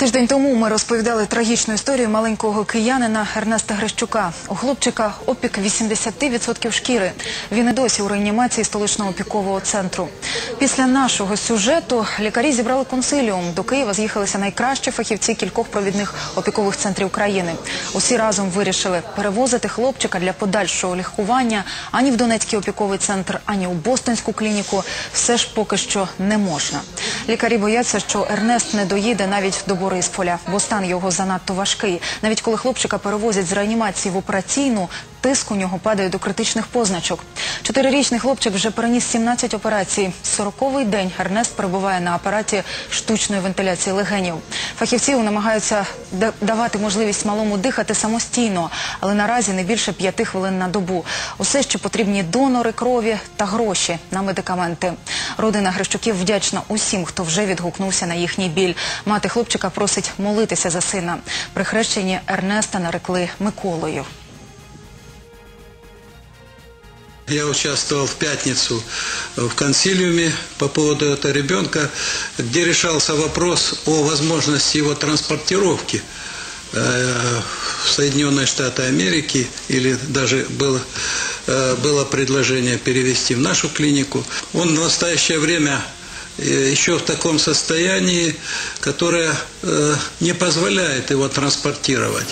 Тиждень тому ми розповідали трагічну історію маленького киянина Ернеста Грищука. У хлопчика опік 80% шкіри. Він і досі у реанімації столичного опікового центру. Після нашого сюжету лікарі зібрали консиліум. До Києва з'їхалися найкращі фахівці кількох провідних опікових центрів країни. Усі разом вирішили перевозити хлопчика для подальшого лікування ані в Донецький опіковий центр, ані у Бостонську клініку. Все ж поки що не можна. Лікарі бояться, що Ернест не доїде навіть до Борисполя, бо стан його занадто важкий. Навіть коли хлопчика перевозять з реанімації в операційну, тиск у нього падає до критичних позначок. Чотирирічний хлопчик вже переніс 17 операцій. Сороковий день Ернест перебуває на апараті штучної вентиляції легенів. Фахівці намагаються давати можливість малому дихати самостійно, але наразі не більше п'яти хвилин на добу. Усе, що потрібні донори крові та гроші на медикаменти. Родина Грищуків вдячна усім, хто вже відгукнувся на їхній біль. Мати хлопчика просить молитися за сина. При хрещенні Ернеста нарекли Миколою. Я участвовал в пятницу в консилиуме по поводу этого ребенка, где решался вопрос о возможности его транспортировки э, в Соединенные Штаты Америки или даже было, э, было предложение перевести в нашу клинику. Он в настоящее время э, еще в таком состоянии, которое не позволяет его транспортировать.